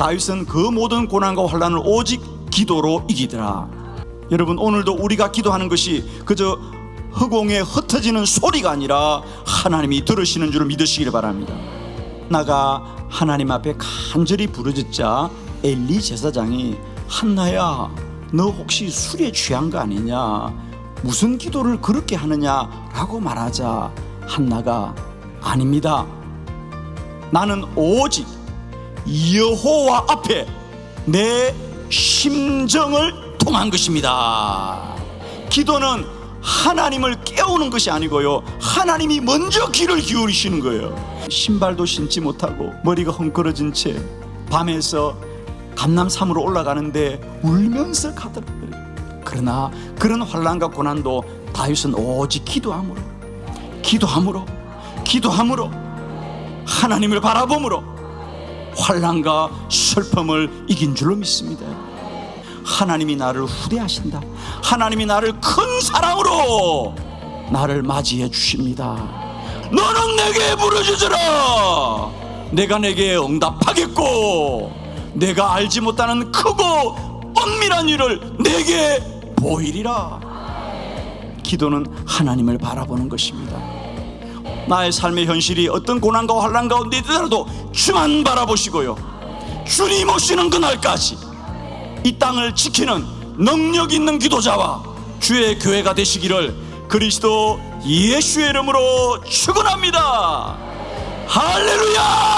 다윗은 그 모든 고난과 환란을 오직 기도로 이기더라. 여러분 오늘도 우리가 기도하는 것이 그저 허공에 흩어지는 소리가 아니라 하나님이 들으시는 줄 믿으시길 바랍니다. 나가 하나님 앞에 간절히 부르짖자 엘리 제사장이 한나야 너 혹시 술에 취한 거 아니냐 무슨 기도를 그렇게 하느냐라고 말하자 한나가 아닙니다 나는 오직 여호와 앞에 내 심정을 통한 것입니다. 기도는 하나님을 깨우는 것이 아니고요. 하나님이 먼저 귀를 기울이시는 거예요. 신발도 신지 못하고 머리가 헝클어진 채 밤에서 감남산으로 올라가는데 울면서 가더라고요. 그러나 그런 환란과 고난도 다윗은 오직 기도함으로 기도함으로 기도함으로 하나님을 바라봄으로 환란과 슬픔을 이긴 줄로 믿습니다. 하나님이 나를 후대하신다. 하나님이 나를 큰 사랑으로 나를 맞이해 주십니다. 너는 내게 부르짖으라. 내가 내게 응답하겠고 내가 알지 못하는 크고 엄밀한 일을 내게 보이리라. 기도는 하나님을 바라보는 것입니다. 나의 삶의 현실이 어떤 고난과 환란 가운데 있더라도 주만 바라보시고요. 주님 오시는 그날까지 이 땅을 지키는 능력 있는 기도자와 주의 교회가 되시기를 그리스도 예수의 이름으로 축원합니다. 할렐루야!